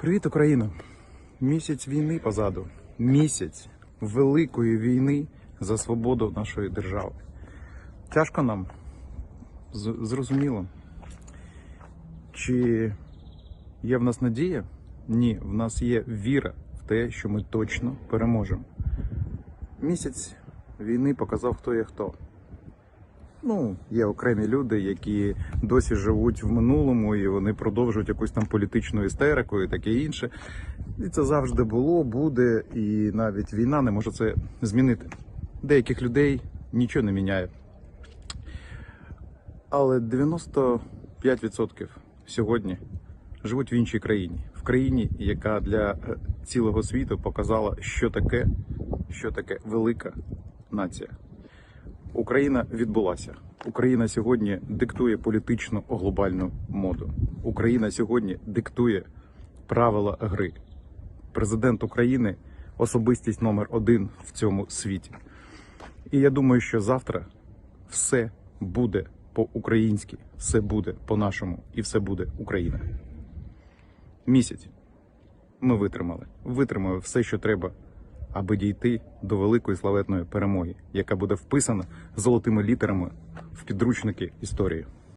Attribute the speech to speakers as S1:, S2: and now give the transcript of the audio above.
S1: Привіт, Україна! Місяць війни позаду. Місяць великої війни за свободу нашої держави. Тяжко нам зрозуміло. Чи є в нас надія? Ні, в нас є віра в те, що ми точно переможемо. Місяць війни показав, хто є хто. Ну, є окремі люди, які досі живуть в минулому, і вони продовжують якусь там політичну істерику і таке інше. І це завжди було, буде, і навіть війна не може це змінити. Деяких людей нічого не міняє. Але 95% сьогодні живуть в іншій країні, в країні, яка для е, цілого світу показала, що таке, що таке велика нація. Україна відбулася. Україна сьогодні диктує політичну глобальну моду. Україна сьогодні диктує правила гри. Президент України особистість номер один в цьому світі. І я думаю, що завтра все буде по-українськи, все буде по-нашому і все буде Україна. Місяць ми витримали. Витримали все, що треба, аби дійти до великої славетної перемоги, яка буде вписана золотими літерами в підручники історії.